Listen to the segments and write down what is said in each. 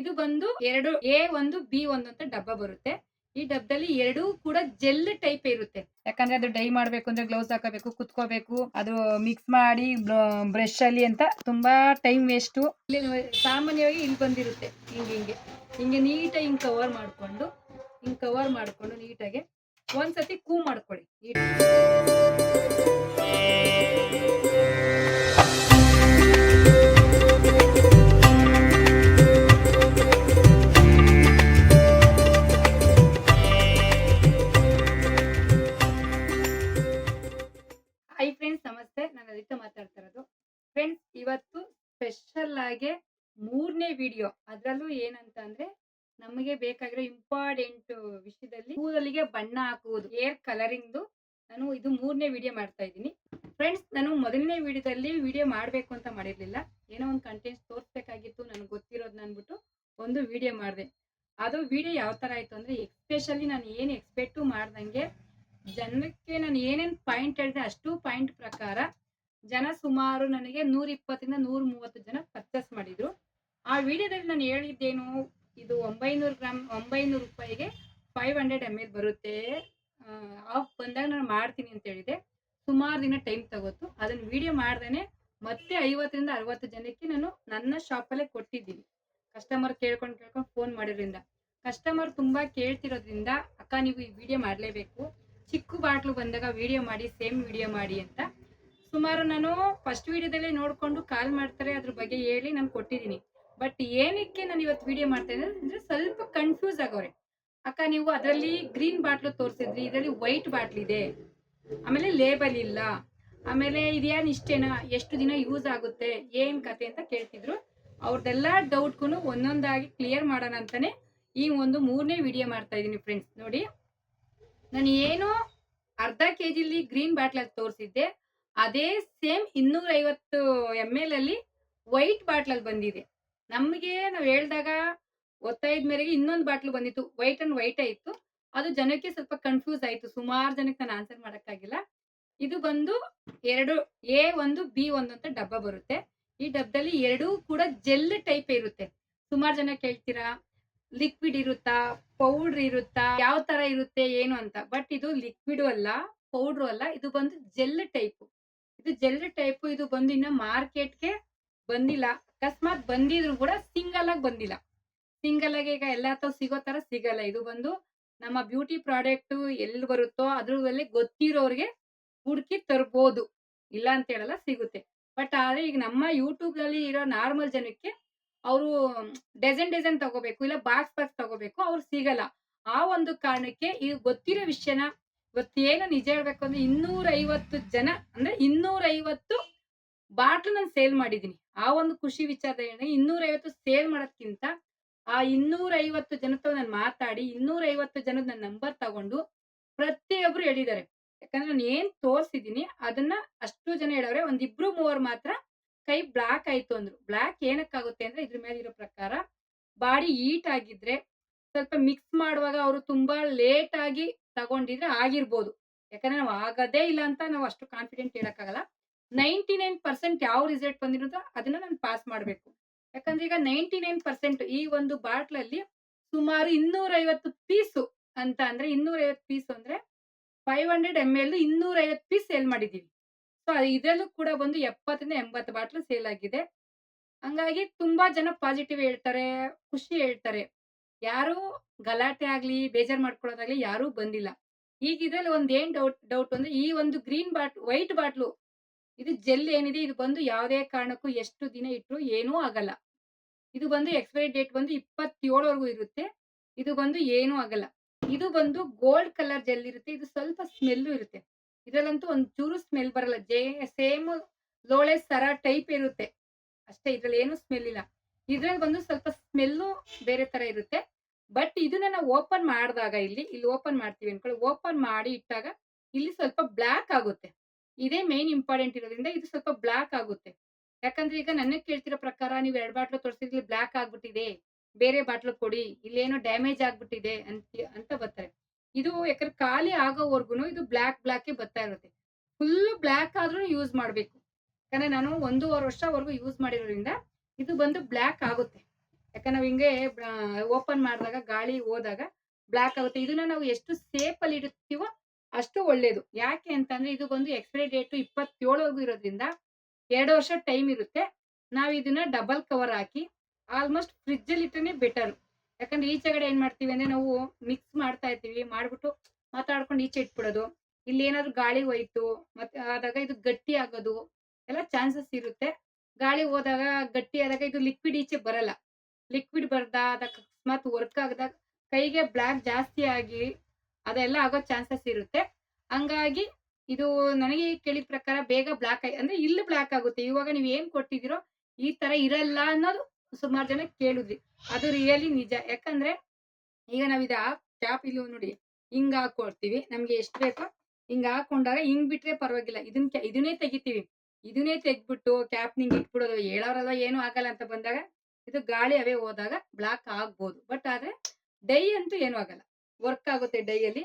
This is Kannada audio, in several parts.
ಇದು ಬಂದು ಎರಡು ಎ ಒಂದು ಬಿ ಒಂದು ಅಂತ ಡಬ್ಬ ಬರುತ್ತೆ. ಈ ಡಬ್ಬದಲ್ಲಿ ಎರಡೂ ಕೂಡ ಜೆಲ್ ಟೈಪ್ ಇರುತ್ತೆ. ಯಾಕಂದ್ರೆ ಅದು ಡೈ ಮಾಡ್ಬೇಕು ಅಂದ್ರೆ ಗ್ಲೌಸ್ ಹಾಕೋಬೇಕು ಕುತ್ಕೋಬೇಕು ಅದು ಮಿಕ್ಸ್ ಮಾಡಿ ಬ್ರಷ್ ಅಲ್ಲಿ ಅಂತ ತುಂಬಾ ಟೈಮ್ ವೇಸ್ಟ್. ಸಾಮಾನ್ಯವಾಗಿ ಇಲ್ಲಿ ಬಂದಿರುತ್ತೆ ಹಿಂಗೆ ಹಿಂಗೆ. ಹಿಂಗೆ ನೀಟಾಗಿ ಹಿಂಗೆ ಕವರ್ ಮಾಡ್ಕೊಂಡು ಹಿಂಗೆ ಕವರ್ ಮಾಡ್ಕೊಂಡು ನೀಟಾಗಿ ಒಂದ್ಸತಿ ಕೂ ಮಾಡ್ಕೊಳ್ಳಿ. ಸ್ಪೆಷಲ್ ಆಗಿ ಮೂರನೇ ವಿಡಿಯೋ ಅದರಲ್ಲೂ ಏನಂತ ಅಂದ್ರೆ ನಮಗೆ ಬೇಕಾಗಿರೋ ಇಂಪಾರ್ಟೆಂಟ್ ವಿಷಯದಲ್ಲಿ ಕೂದಲಿಗೆ ಬಣ್ಣ ಹಾಕುವುದು ಏರ್ ಕಲರಿಂಗ್ದು ನಾನು ಇದು ಮೂರನೇ ವಿಡಿಯೋ ಮಾಡ್ತಾ ಇದ್ದೀನಿ. ಫ್ರೆಂಡ್ಸ್, ನಾನು ಮೊದಲನೇ ವಿಡಿಯೋದಲ್ಲಿ ವಿಡಿಯೋ ಮಾಡಬೇಕು ಅಂತ ಮಾಡಿರ್ಲಿಲ್ಲ. ಏನೋ ಒಂದು ಕಂಟೆಂಟ್ ತೋರಿಸ್ಬೇಕಾಗಿತ್ತು, ನನಗೆ ಗೊತ್ತಿರೋದು ಅಂದ್ಬಿಟ್ಟು ಒಂದು ವಿಡಿಯೋ ಮಾಡಿದೆ. ಅದು ವಿಡಿಯೋ ಯಾವ ಥರ ಆಯಿತು ಅಂದರೆ ಎಕ್ಸ್ಪೆಷಲಿ ನಾನು ಏನು ಎಕ್ಸ್ಪೆಕ್ಟು ಮಾಡ್ದಂಗೆ ಜನಕ್ಕೆ ನಾನು ಏನೇನು ಪಾಯಿಂಟ್ ಹೇಳಿದೆ ಅಷ್ಟು ಪಾಯಿಂಟ್ ಪ್ರಕಾರ ಜನ ಸುಮಾರು ನನಗೆ ನೂರ ಇಪ್ಪತ್ತರಿಂದ ನೂರ ಮೂವತ್ತು ಜನ ಪರ್ಚೇಸ್ ಮಾಡಿದ್ರು. ಆ ವಿಡಿಯೋದಲ್ಲಿ ನಾನು ಹೇಳಿದ್ದೇನು, ಇದು ಒಂಬೈನೂರು ಗ್ರಾಮ್ ಒಂಬೈನೂರು ರೂಪಾಯಿಗೆ ಫೈವ್ ಹಂಡ್ರೆಡ್ ಎಂ ಎಲ್ ಬರುತ್ತೆ. ಆಫ್ ಬಂದಾಗ ನಾನು ಮಾಡ್ತೀನಿ ಅಂತ ಹೇಳಿದೆ. ಸುಮಾರು ದಿನ ಟೈಮ್ ತಗೋತು. ಅದನ್ನ ವಿಡಿಯೋ ಮಾಡ್ದೇನೆ ಮತ್ತೆ ಐವತ್ತರಿಂದ ಅರವತ್ತು ಜನಕ್ಕೆ ನಾನು ನನ್ನ ಶಾಪಲ್ಲೇ ಕೊಟ್ಟಿದ್ದೀನಿ. ಕಸ್ಟಮರ್ ಕೇಳ್ಕೊಂಡು ಕೇಳ್ಕೊಂಡು ಫೋನ್ ಮಾಡಿದ್ರಿಂದ ಕಸ್ಟಮರ್ ತುಂಬಾ ಕೇಳ್ತಿರೋದ್ರಿಂದ, ಅಕ್ಕ, ನೀವು ಈ ವಿಡಿಯೋ ಮಾಡಲೇಬೇಕು. ಚಿಕ್ಕ ಬಾಟ್ಲು ಬಂದಾಗ ವಿಡಿಯೋ ಮಾಡಿ ಸೇಮ್ ವಿಡಿಯೋ ಮಾಡಿ ಅಂತ ಸುಮಾರು ನಾನು ಫಸ್ಟ್ ವಿಡಿಯೋದಲ್ಲೇ ನೋಡ್ಕೊಂಡು ಕಾಲ್ ಮಾಡ್ತಾರೆ, ಅದ್ರ ಬಗ್ಗೆ ಹೇಳಿ ನಾನು ಕೊಟ್ಟಿದ್ದೀನಿ ಬಟ್ ಏನಕ್ಕೆ ನಾನು ಇವತ್ತು ವಿಡಿಯೋ ಮಾಡ್ತಾ ಇದ್ದೀನಿ ಅಂದ್ರೆ ಸ್ವಲ್ಪ ಕನ್ಫ್ಯೂಸ್ ಆಗೋರೆ. ಅಕ್ಕ, ನೀವು ಅದರಲ್ಲಿ ಗ್ರೀನ್ ಬಾಟ್ಲು ತೋರಿಸಿದ್ರಿ, ಇದರಲ್ಲಿ ವೈಟ್ ಬಾಟ್ಲ್ ಇದೆ. ಆಮೇಲೆ ಲೇಬಲ್ ಇಲ್ಲ. ಆಮೇಲೆ ಇದೇನು ಇಷ್ಟೇನಾ, ಎಷ್ಟು ದಿನ ಯೂಸ್ ಆಗುತ್ತೆ, ಏನ್ ಕತೆ ಅಂತ ಕೇಳ್ತಿದ್ರು. ಅವ್ರದ್ದೆಲ್ಲ ಡೌಟ್ಗೂ ಒಂದೊಂದಾಗಿ ಕ್ಲಿಯರ್ ಮಾಡೋಣ ಅಂತಾನೆ ಈ ಒಂದು ಮೂರನೇ ವಿಡಿಯೋ ಮಾಡ್ತಾ ಇದ್ದೀನಿ ಫ್ರೆಂಡ್ಸ್ ನೋಡಿ. ನಾನು ಏನು ಅರ್ಧ ಕೆ ಜಿಲಿ ಗ್ರೀನ್ ಬಾಟ್ಲಲ್ಲಿ ತೋರಿಸಿದ್ದೆ. ಅದೇ ಸೇಮ್ ಇನ್ನೂರ ಐವತ್ತು ಎಂ ಎಲ್ ಅಲ್ಲಿ ವೈಟ್ ಬಾಟ್ಲಲ್ಲಿ ಬಂದಿದೆ. ನಮಗೆ ನಾವು ಹೇಳ್ದಾಗ ಒತ್ತಾಯದ ಮೇರೆಗೆ ಇನ್ನೊಂದು ಬಾಟ್ಲು ಬಂದಿತ್ತು. ವೈಟ್ ಅಂಡ್ ವೈಟ್ ಇತ್ತು. ಅದು ಜನಕ್ಕೆ ಸ್ವಲ್ಪ ಕನ್ಫ್ಯೂಸ್ ಆಯಿತು. ಸುಮಾರು ಜನಕ್ಕೆ ನಾನು ಆನ್ಸರ್ ಮಾಡೋಕ್ಕಾಗಿಲ್ಲ. ಇದು ಬಂದು ಎರಡು ಎ ಒಂದು, ಬಿ ಒಂದು ಅಂತ ಡಬ್ಬ ಬರುತ್ತೆ. ಈ ಡಬ್ಬದಲ್ಲಿ ಎರಡೂ ಕೂಡ ಜೆಲ್ ಟೈಪ್ ಇರುತ್ತೆ. ಸುಮಾರು ಜನ ಕೇಳ್ತೀರಾ? ಲಿಕ್ವಿಡ್ ಇರುತ್ತಾ? ಪೌಡ್ರ್ ಇರುತ್ತಾ? ಯಾವ ತರ ಇರುತ್ತೆ, ಏನು ಅಂತ. ಬಟ್ ಇದು ಲಿಕ್ವಿಡ್ ಅಲ್ಲ ಪೌಡ್ರು ಅಲ್ಲ. ಇದು ಬಂದು ಜೆಲ್ ಟೈಪ್. ಇದು ಜೆಲ್ ಟೈಪ್ ಇದು ಬಂದು ಇನ್ನ ಮಾರ್ಕೆಟ್ಗೆ ಬಂದಿಲ್ಲ. ಅಕಸ್ಮಾತ್ ಬಂದಿದ್ರು ಕೂಡ ಸಿಂಗಲ್ ಆಗಿ ಬಂದಿಲ್ಲ. ಸಿಂಗಲ್ ಆಗಿ ಈಗ ಎಲ್ಲ ಸಿಗೋ ತರ ಸಿಗಲ್ಲ. ಇದು ಬಂದು ನಮ್ಮ ಬ್ಯೂಟಿ ಪ್ರಾಡಕ್ಟ್ ಎಲ್ಲಿ ಬರುತ್ತೋ ಅದ್ರಲ್ಲಿ ಗೊತ್ತಿರೋರಿಗೆ ಹುಡುಕಿ ತರ್ಬೋದು. ಇಲ್ಲ ಅಂತ ಹೇಳಲ್ಲ, ಸಿಗುತ್ತೆ. ಬಟ್ ಆದ್ರೆ ಈಗ ನಮ್ಮ ಯೂಟ್ಯೂಬ್ನಲ್ಲಿ ಇರೋ ನಾರ್ಮಲ್ ಜನಕ್ಕೆ ಅವರು ಡಜನ್ ಡಜನ್ ತಗೋಬೇಕು, ಇಲ್ಲ ಬಾಕ್ಸ್ ಬಾಕ್ಸ್ ತಗೋಬೇಕು, ಅವ್ರು ಸಿಗಲ್ಲ. ಆ ಒಂದು ಕಾರಣಕ್ಕೆ ಈಗ ಗೊತ್ತಿರೋ ವಿಷಯನ ಇವತ್ತೇನು ನಿಜ ಹೇಳ್ಬೇಕು ಅಂದ್ರೆ ಇನ್ನೂರ ಐವತ್ತು ಜನ, ಅಂದ್ರೆ ಇನ್ನೂರೈವತ್ತು ಬಾಟ್ಲು ನಾನು ಸೇಲ್ ಮಾಡಿದೀನಿ. ಆ ಒಂದು ಖುಷಿ ವಿಚಾರದ ಇನ್ನೂರ ಐವತ್ತು ಸೇಲ್ ಮಾಡೋದ್ಕಿಂತ ಆ ಇನ್ನೂರೈವತ್ತು ಜನతో ನಾನು ಮಾತಾಡಿ ಇನ್ನೂರೈವತ್ತು ಜನದ ನನ್ನ ನಂಬರ್ ತಗೊಂಡು ಪ್ರತಿಯೊಬ್ರು ಹೇಳಿದ್ದಾರೆ. ಯಾಕಂದ್ರೆ ನಾನು ಏನ್ ತೋರ್ಸಿದೀನಿ ಅದನ್ನ ಅಷ್ಟು ಜನ ಹೇಳವ್ರೆ ಒಂದಿಬ್ರು ಮೂವರು ಮಾತ್ರ ಕೈ ಬ್ಲಾಕ್ ಆಯ್ತು ಅಂದ್ರು. ಬ್ಲಾಕ್ ಏನಕ್ಕಾಗುತ್ತೆ ಅಂದ್ರೆ ಇದ್ರ ಮೇಲೆ ಇರೋ ಪ್ರಕಾರ ಬಾಡಿ ಹೀಟ್ ಆಗಿದ್ರೆ ಸ್ವಲ್ಪ ಮಿಕ್ಸ್ ಮಾಡುವಾಗ ಅವರು ತುಂಬಾ ಲೇಟ್ ಆಗಿ ತಗೊಂಡಿದ್ರೆ ಆಗಿರ್ಬೋದು. ಯಾಕಂದ್ರೆ ನಾವು ಆಗದೇ ಇಲ್ಲ ಅಂತ ನಾವು ಅಷ್ಟು ಕಾನ್ಫಿಡೆಂಟ್ ಹೇಳಕ್ಕಾಗಲ್ಲ. ನೈಂಟಿ ನೈನ್ ಪರ್ಸೆಂಟ್ ಯಾವ ರಿಸಲ್ಟ್ ಬಂದಿರೋದು ಅದನ್ನ ನಾನು ಪಾಸ್ ಮಾಡಬೇಕು. ಯಾಕಂದ್ರೆ ಈಗ ನೈಂಟಿ ನೈನ್ ಪರ್ಸೆಂಟ್ ಈ ಒಂದು ಬಾಟ್ಲಲ್ಲಿ ಸುಮಾರು ಇನ್ನೂರೈವತ್ತು ಪೀಸು ಅಂತ ಅಂದ್ರೆ ಇನ್ನೂರೈವತ್ತು ಪೀಸ್ ಅಂದ್ರೆ ಫೈವ್ ಹಂಡ್ರೆಡ್ ಎಂ ಎಲ್ ಇನ್ನೂರ ಐವತ್ತು ಪೀಸ್ ಸೇಲ್ ಮಾಡಿದೀವಿ ಸೊ ಇದರಲ್ಲೂ ಕೂಡ ಬಂದು ಎಪ್ಪತ್ತರಿಂದ ಎಂಬತ್ತು ಬಾಟ್ಲು ಸೇಲ್ ಆಗಿದೆ. ಹಂಗಾಗಿ ತುಂಬಾ ಜನ ಪಾಸಿಟಿವ್ ಹೇಳ್ತಾರೆ, ಖುಷಿ ಹೇಳ್ತಾರೆ. ಯಾರು ಗಲಾಟೆ ಆಗ್ಲಿ, ಬೇಜಾರ್ ಮಾಡ್ಕೊಳ್ಳೋದಾಗ್ಲಿ ಯಾರೂ ಬಂದಿಲ್ಲ. ಈಗ ಇದ್ರಲ್ಲಿ ಒಂದ್ ಏನ್ ಡೌಟ್ ಡೌಟ್ ಅಂದ್ರೆ ಈ ಒಂದು ಗ್ರೀನ್ ಬಾಟ್ ವೈಟ್ ಬಾಟ್ಲು ಇದು ಜೆಲ್ ಏನಿದೆ, ಇದು ಬಂದು ಯಾವುದೇ ಕಾರಣಕ್ಕೂ ಎಷ್ಟು ದಿನ ಇಟ್ರು ಏನೂ ಆಗಲ್ಲ. ಇದು ಬಂದು ಎಕ್ಸ್ಪೈರಿ ಡೇಟ್ ಬಂದು ಇಪ್ಪತ್ತೇಳವರೆಗೂ ಇರುತ್ತೆ, ಇದು ಬಂದು ಏನೂ ಆಗಲ್ಲ. ಇದು ಬಂದು ಗೋಲ್ಡ್ ಕಲರ್ ಜೆಲ್ ಇರುತ್ತೆ, ಇದು ಸ್ವಲ್ಪ ಸ್ಮೆಲ್ಲು ಇರುತ್ತೆ. ಇದ್ರಲ್ಲಂತೂ ಒಂದ್ ಚೂರು ಸ್ಮೆಲ್ ಬರಲ್ಲ, ಜೇ ಸೇಮ್ ಲೋಳೆ ಸರ ಟೈಪ್ ಇರುತ್ತೆ. ಅಷ್ಟೇ, ಇದ್ರಲ್ಲಿ ಏನು ಸ್ಮೆಲ್ ಇಲ್ಲ. ಇದ್ರಲ್ಲಿ ಬಂದು ಸ್ವಲ್ಪ ಸ್ಮೆಲ್ಲು ಬೇರೆ ತರ ಇರುತ್ತೆ. ಬಟ್ ಇದನ್ನ ನಾವು ಓಪನ್ ಮಾಡಿದಾಗ ಇಲ್ಲಿ ಇಲ್ಲಿ ಓಪನ್ ಮಾಡ್ತೀವಿ ಅನ್ಕೊಳ್ಳಿ. ಓಪನ್ ಮಾಡಿ ಇಟ್ಟಾಗ ಇಲ್ಲಿ ಸ್ವಲ್ಪ ಬ್ಲಾಕ್ ಆಗುತ್ತೆ. ಇದೇ ಮೇನ್ ಇಂಪಾರ್ಟೆಂಟ್ ಇರೋದ್ರಿಂದ ಇದು ಸ್ವಲ್ಪ ಬ್ಲಾಕ್ ಆಗುತ್ತೆ. ಯಾಕಂದ್ರೆ ಈಗ ನನ್ನ ಕೇಳ್ತಿರೋ ಪ್ರಕಾರ ನೀವು ಎರಡು ಬಾಟ್ಲು ತೋರಿಸಿದ್ಲಿ ಬ್ಲಾಕ್ ಆಗ್ಬಿಟ್ಟಿದೆ. ಬೇರೆ ಬಾಟ್ಲು ಕೊಡಿ. ಇಲ್ಲೇನೋ ಡ್ಯಾಮೇಜ್ ಆಗ್ಬಿಟ್ಟಿದೆ ಅಂತ ಅಂತ ಬರ್ತಾರೆ. ಇದು ಯಾಕಂದ್ರೆ ಖಾಲಿ ಆಗೋವರೆಗೂ ಇದು ಬ್ಲಾಕ್ ಬ್ಲಾಕ್ ಬರ್ತಾ ಇರುತ್ತೆ. ಫುಲ್ ಬ್ಲಾಕ್ ಆದ್ರೂ ಯೂಸ್ ಮಾಡಬೇಕು. ಯಾಕಂದ್ರೆ ನಾನು ಒಂದೂವರೆ ವರ್ಷವರೆಗೂ ಯೂಸ್ ಮಾಡಿರೋದ್ರಿಂದ ಇದು ಬಂದು ಬ್ಲಾಕ್ ಆಗುತ್ತೆ. ಯಾಕಂದ್ರೆ ನಾವು ಹಿಂಗೆ ಓಪನ್ ಮಾಡಿದಾಗ ಗಾಳಿ ಹೋದಾಗ ಬ್ಲಾಕ್ ಆಗುತ್ತೆ. ಇದನ್ನ ನಾವು ಎಷ್ಟು ಸೇಫ್ ಅಲ್ಲಿ ಇಡುತ್ತೀವೋ ಅಷ್ಟು ಒಳ್ಳೇದು. ಯಾಕೆ ಅಂತಂದ್ರೆ ಇದು ಬಂದು ಎಕ್ಸ್ಪೈರಿ ಡೇಟ್ ಇಪ್ಪತ್ತೇಳವರೆಗೂ ಇರೋದ್ರಿಂದ ಎರಡು ವರ್ಷ ಟೈಮ್ ಇರುತ್ತೆ. ನಾವು ಇದನ್ನ ಡಬಲ್ ಕವರ್ ಹಾಕಿ ಆಲ್ಮೋಸ್ಟ್ ಫ್ರಿಜ್ ಅಲ್ಲಿ ಬೆಟರ್ ಯಾಕಂದ್ರೆ ಈಚೆಗಡೆ ಏನ್ ಮಾಡ್ತೀವಿ ಅಂದ್ರೆ ನಾವು ಮಿಕ್ಸ್ ಮಾಡ್ತಾ ಇರ್ತೀವಿ. ಮಾಡ್ಬಿಟ್ಟು ಮಾತಾಡ್ಕೊಂಡು ಈಚೆ ಇಟ್ಬಿಡೋದು. ಇಲ್ಲಿ ಏನಾದ್ರು ಗಾಳಿ ಹೋಯ್ತು ಮತ್ತೆ ಆದಾಗ ಇದು ಗಟ್ಟಿ ಆಗೋದು, ಎಲ್ಲ ಚಾನ್ಸಸ್ ಇರುತ್ತೆ. ಗಾಳಿ ಹೋದಾಗ ಗಟ್ಟಿ ಆದಾಗ ಇದು ಲಿಕ್ವಿಡ್ ಈಚೆ ಬರಲ್ಲ. ಲಿಕ್ವಿಡ್ ಬರ್ದ ಅದಕ್ಕೆ ಅಕಸ್ಮಾತ್ ವರ್ಕ್ ಆಗದಾಗ, ಕೈಗೆ ಬ್ಲಾಕ್ ಜಾಸ್ತಿ ಆಗಿ ಅದೆಲ್ಲ ಆಗೋ ಚಾನ್ಸಸ್ ಇರುತ್ತೆ. ಹಂಗಾಗಿ ಇದು ನನಗೆ ಕೇಳಿದ ಪ್ರಕಾರ ಬೇಗ ಬ್ಲಾಕ್ ಆಗಿ, ಅಂದ್ರೆ ಇಲ್ಲಿ ಬ್ಲಾಕ್ ಆಗುತ್ತೆ. ಇವಾಗ ನೀವು ಏನ್ ಕೊಟ್ಟಿದಿರೋ ಈ ತರ ಇರಲ್ಲ ಅನ್ನೋದು ಸುಮಾರು ಜನ ಕೇಳಿದ್ವಿ. ಅದು ರಿಯಲಿ ನಿಜ. ಯಾಕಂದ್ರೆ ಈಗ ನಾವಿದ ಟ್ಯಾಪ್ ಇಲ್ಲಿ ನೋಡಿ, ಹಿಂಗ್ ಹಾಕೊಡ್ತೀವಿ. ನಮ್ಗೆ ಎಷ್ಟ್ ಬೇಕೋ ಹಿಂಗ್ ಹಾಕೊಂಡಾಗ ಹಿಂಗ್ ಬಿಟ್ರೆ ಪರವಾಗಿಲ್ಲ. ಇದನ್ ಇದನ್ನೇ ತೆಗಿತೀವಿ. ಇದನ್ನೇ ತೆಗ್ದ್ಬಿಟ್ಟು ಕ್ಯಾಪ್ ನಿಂಗೆ ಇಟ್ಬಿಡೋದು, ಹೇಳೋರಲ್ಲ ಏನು ಆಗಲ್ಲ ಅಂತ ಬಂದಾಗ ಇದು ಗಾಳಿ ಅವೇ ಹೋದಾಗ ಬ್ಲಾಕ್ ಆಗ್ಬೋದು. ಬಟ್ ಆದ್ರೆ ಡೈ ಅಂತೂ ಏನು ಆಗಲ್ಲ. ವರ್ಕ್ ಆಗುತ್ತೆ ಡೈಯಲ್ಲಿ